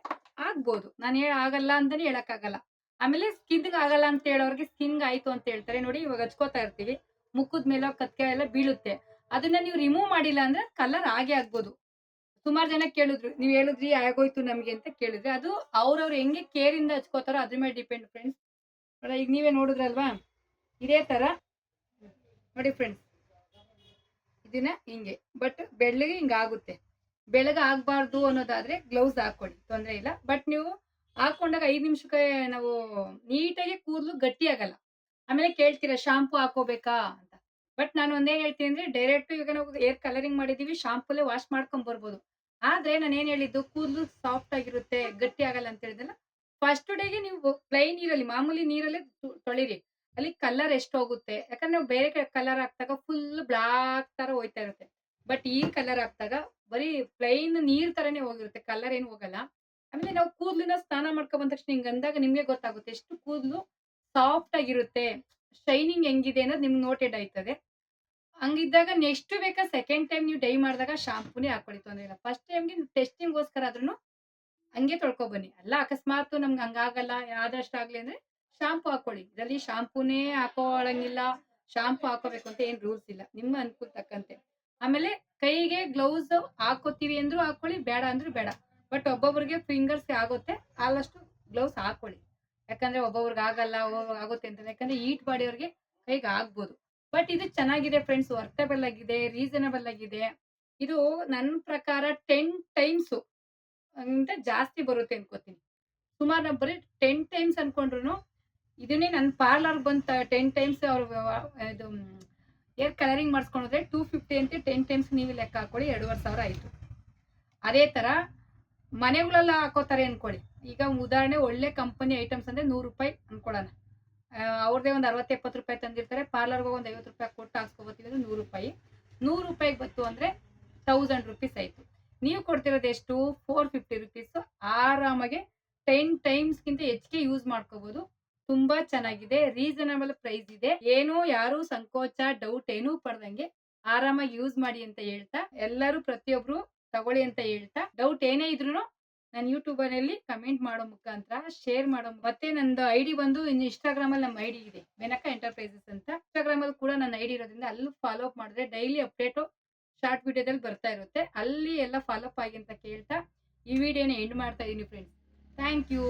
ಆಗ್ಬೋದು. ನಾನು ಹೇಳ ಆಗಲ್ಲ ಅಂತಾನೆ ಹೇಳಕ್ಕಾಗಲ್ಲ ಆಮೇಲೆ ಸ್ಕಿನ್ ಆಗಲ್ಲ ಅಂತ ಹೇಳೋರ್ಗೆ ಸ್ಕಿನ್ ಆಯ್ತು ಅಂತ ಹೇಳ್ತಾರೆ. ನೋಡಿ ಇವಾಗ ಹಚ್ಕೋತಾ ಇರ್ತೀವಿ. ಮುಖದ ಮೇಲೆ ಕತ್ಕೆ ಎಲ್ಲ ಬೀಳುತ್ತೆ. ಅದನ್ನ ನೀವು ರಿಮೂವ್ ಮಾಡಿಲ್ಲ ಅಂದ್ರೆ ಕಲರ್ ಆಗೇ ಆಗ್ಬೋದು. ಸುಮಾರು ಜನ ಕೇಳಿದ್ರು, ನೀವು ಹೇಳಿದ್ರಿ ಆಗೋಯ್ತು ನಮ್ಗೆ ಅಂತ ಕೇಳಿದ್ರೆ. ಅದು ಅವ್ರವ್ರು ಹೆಂಗೆ ಕೇರ್ ಇಂದ ಹಚ್ಕೋತಾರೋ ಅದ್ರ ಮೇಲೆ ಡಿಪೆಂಡ್ ಫ್ರೆಂಡ್ಸ್ ಈಗ ನೀವೇ ನೋಡಿದ್ರಲ್ವಾ? ಇದೇ ತರ ನೋಡಿ ಫ್ರೆಂಡ್ಸ್ ಇದನ್ನ ಹಿಂಗೆ ಬಟ್ ಬೆಳ್ಳಗೆ ಹಿಂಗ ಆಗುತ್ತೆ. ಬೆಳಗ್ಗೆ ಆಗ್ಬಾರ್ದು ಅನ್ನೋದಾದ್ರೆ ಗ್ಲೌಸ್ ಹಾಕೊಳ್ಳಿ ತೊಂದರೆ ಇಲ್ಲ. ಬಟ್ ನೀವು ಹಾಕೊಂಡಾಗ ಐದು ನಿಮಿಷಕ್ಕೆ ನಾವು ನೀಟಾಗಿ ಕೂದಲು ಗಟ್ಟಿ ಆಗಲ್ಲ. ಆಮೇಲೆ ಕೇಳ್ತೀರಾ ಶಾಂಪು ಹಾಕೋಬೇಕಾ ಅಂತ. ಬಟ್ ನಾನು ಒಂದೇನ್ ಹೇಳ್ತೀನಿ ಅಂದ್ರೆ ಡೈರೆಕ್ಟ್ ಈಗ ನಾವು ಏರ್ ಕಲರಿಂಗ್ ಮಾಡಿದೀವಿ ಶಾಂಪೂಲೆ ವಾಶ್ ಮಾಡ್ಕೊಂಡ್ ಬರ್ಬೋದು. ಆದ್ರೆ ನಾನು ಏನ್ ಹೇಳಿದ್ದು ಕೂದಲು ಸಾಫ್ಟ್ ಆಗಿರುತ್ತೆ, ಗಟ್ಟಿ ಆಗಲ್ಲ ಅಂತ ಹೇಳಿದ್ರಲ್ಲ ಫಸ್ಟ್ ಡೇಗೆ ನೀವು ಪ್ಲೈನ್ ನೀರಲ್ಲಿ, ಮಾಮೂಲಿ ನೀರಲ್ಲೇ ತೊಳಿರಿ. ಅಲ್ಲಿ ಕಲರ್ ಎಷ್ಟು ಹೋಗುತ್ತೆ? ಯಾಕಂದ್ರೆ ನಾವು ಬೇರೆ ಕಲರ್ ಹಾಕ್ದಾಗ ಫುಲ್ ಬ್ಲಾಕ್ ತರ ಹೋಯ್ತಾ ಇರುತ್ತೆ. ಬಟ್ ಈ ಕಲರ್ ಹಾಕ್ದಾಗ ಬರೀ ಪ್ಲೈನ್ ನೀರ್ ತರನೇ ಹೋಗಿರುತ್ತೆ. ಕಲರ್ ಏನು ಹೋಗಲ್ಲ. ಆಮೇಲೆ ನಾವು ಕೂದಲಿನ ಸ್ನಾನ ಮಾಡ್ಕೊ ಬಂದ ತಕ್ಷಣ ಹಿಂಗ್ ಅಂದಾಗ ನಿಮ್ಗೆ ಗೊತ್ತಾಗುತ್ತೆ ಎಷ್ಟು ಕೂದಲು ಸಾಫ್ಟ್ ಆಗಿರುತ್ತೆ. ಶೈನಿಂಗ್ ಹೆಂಗಿದೆ ಅನ್ನೋದು ನಿಮ್ಗೆ ನೋಟೆಡ್ ಆಯ್ತದೆ. ಹಂಗಿದ್ದಾಗ ನೆಕ್ಸ್ಟ್ ಬೇಕಾ ಸೆಕೆಂಡ್ ಟೈಮ್ ನೀವು ಡೈ ಮಾಡಿದಾಗ ಶಾಂಪೂನೇ ಹಾಕೊಳ್ಳಿ, ತೊಂದರೆ ಇಲ್ಲ. ಫಸ್ಟ್ ಟೈಮ್ಗೆ ಟೆಸ್ಟಿಂಗ್ಗೋಸ್ಕರ ಆದ್ರೂ ಹಂಗೆ ತೊಳ್ಕೊ ಬನ್ನಿ. ಅಲ್ಲ, ಅಕಸ್ಮಾತ್ ನಮ್ಗೆ ಹಂಗಾಗಲ್ಲ, ಆದಷ್ಟು ಆಗ್ಲಿ ಅಂದ್ರೆ ಶಾಂಪು ಹಾಕೊಳ್ಳಿ. ಇದರಲ್ಲಿ ಶಾಂಪೂನೇ ಹಾಕೊಳ್ಳಂಗಿಲ್ಲ ಶಾಂಪು ಹಾಕೋಬೇಕು ಅಂತ ಏನ್ ರೂಲ್ಸ್ ಇಲ್ಲ. ನಿಮ್ಮ ಅನುಕೂಲ ತಕ್ಕಂತೆ. ಆಮೇಲೆ ಕೈಗೆ ಗ್ಲೌಸ್ ಹಾಕೋತೀವಿ ಅಂದ್ರೂ ಹಾಕೊಳ್ಳಿ, ಬೇಡ ಅಂದ್ರೂ ಬೇಡ. ಬಟ್ ಒಬ್ಬೊಬ್ರಿಗೆ ಫಿಂಗರ್ಸ್ ಆಗುತ್ತೆ. ಆದಷ್ಟು ಗ್ಲೌಸ್ ಹಾಕೊಳ್ಳಿ. ಯಾಕಂದ್ರೆ ಒಬ್ಬೊಬ್ರಿಗೆ ಆಗಲ್ಲ ಆಗುತ್ತೆ ಅಂತ ಯಾಕಂದ್ರೆ ಈಟ್ ಬಾಡಿಯವ್ರಿಗೆ ಕೈಗೆ ಆಗ್ಬೋದು. ಬಟ್ ಇದು ಚೆನ್ನಾಗಿದೆ ಫ್ರೆಂಡ್ಸ್ ವರ್ತಬಲ್ ಆಗಿದೆ ರೀಸನಬಲ್ ಆಗಿದೆ. ಇದು ನನ್ನ ಪ್ರಕಾರ ಟೆನ್ ಟೈಮ್ಸ್ ಜಾಸ್ತಿ ಬರುತ್ತೆ ಅನ್ಕೋತೀನಿ. ಸುಮಾರು ನಾವು ಬರೀ ಟೆನ್ ಟೈಮ್ಸ್ ಅನ್ಕೊಂಡ್ರು ಇದನ್ನೇ ನನ್ನ ಪಾರ್ಲರ್ ಬಂತ ಟೆನ್ ಟೈಮ್ಸ್ ಅವ್ರು, ಇದು ಏರ್ ಕಲರಿಂಗ್ ಮಾಡಿಸ್ಕೊಂಡ್ರೆ ಟೂ ಫಿಫ್ಟಿ ಅಂತ ಟೆನ್ ಟೈಮ್ಸ್ ನೀವು ಲೆಕ್ಕ ಹಾಕೊಳ್ಳಿ ಎರಡುವರೆ ಸಾವಿರ ಆಯಿತು. ಅದೇ ಥರ ಮನೆಗಳೆಲ್ಲ ಹಾಕೋತಾರೆ ಅಂದ್ಕೊಳ್ಳಿ ಈಗ ಉದಾಹರಣೆ ಒಳ್ಳೆ ಕಂಪನಿ ಐಟಮ್ಸ್ ಅಂದರೆ ನೂರು ರೂಪಾಯಿ ಅಂದ್ಕೊಳ್ಳೋಣ ಅವ್ರದ್ದೇ ಒಂದು ಅರವತ್ತು, ಎಪ್ಪತ್ತು ರೂಪಾಯಿ ತಂದಿರ್ತಾರೆ ಪಾರ್ಲರ್ಗೆ ಒಂದು ಐವತ್ತು ರೂಪಾಯಿ ಕೊಟ್ಟು ಹಾಕ್ಸ್ಕೊಬೋತೀವಿ ಅಂದರೆ ನೂರು ರೂಪಾಯಿ. ನೂರು ರೂಪಾಯಿಗೆ ಬಂತು ಅಂದರೆ ತೌಸಂಡ್ ರುಪೀಸ್ ಆಯಿತು. ನೀವು ಕೊಡ್ತಿರೋದು ಎಷ್ಟು? ಫೋರ್ ಫಿಫ್ಟಿ ರುಪೀಸು ಆರಾಮಾಗೆ ಟೆನ್ ಟೈಮ್ಸ್ಗಿಂತ ಹೆಚ್ಚಿಗೆ ಯೂಸ್ ಮಾಡ್ಕೋಬಹುದು ತುಂಬಾ ಚೆನ್ನಾಗಿದೆ ರೀಸನಬಲ್ ಪ್ರೈಸ್ ಇದೆ. ಏನು ಯಾರು ಸಂಕೋಚ ಡೌಟ್ ಏನೂ ಪಡ್ದಂಗೆ ಆರಾಮಾಗಿ ಯೂಸ್ ಮಾಡಿ ಅಂತ ಹೇಳ್ತಾ, ಎಲ್ಲರೂ ಪ್ರತಿಯೊಬ್ರು ತಗೊಳ್ಳಿ ಅಂತ ಹೇಳ್ತಾ ಡೌಟ್ ಏನೇ ಇದ್ರು ನಾನು ಯೂಟ್ಯೂಬ್ ಅಲ್ಲಿ ಕಮೆಂಟ್ ಮಾಡೋ ಮುಖಾಂತರ ಶೇರ್ ಮಾಡೋ ಮತ್ತೆ ನಂದು ಐಡಿ ಬಂದು ಇನ್ಸ್ಟಾಗ್ರಾಮ್ ಅಲ್ಲಿ ನಮ್ಮ ಐಡಿ ಇದೆ ಬೆನಕ ಎಂಟರ್ಪ್ರೈಸಸ್ ಅಂತ. ಇನ್ಸ್ಟಾಗ್ರಾಮ್ ಅಲ್ಲಿ ಕೂಡ ನನ್ನ ಐಡಿ ಇರೋದ್ರಿಂದ ಅಲ್ಲಿ ಫಾಲೋ ಅಪ್ ಮಾಡಿದ್ರೆ ಡೈಲಿ ಅಪ್ಡೇಟು ಶಾರ್ಟ್ ವಿಡಿಯೋದಲ್ಲಿ ಬರ್ತಾ ಇರುತ್ತೆ. ಅಲ್ಲಿ ಎಲ್ಲ ಫಾಲೋ ಅಪ್ ಆಗಿ ಅಂತ ಕೇಳ್ತಾ ಈ ವಿಡಿಯೋನ ಎಂಡ್ ಮಾಡ್ತಾ ಇದೀನಿ ಫ್ರೆಂಡ್ಸ್ ಥ್ಯಾಂಕ್ ಯು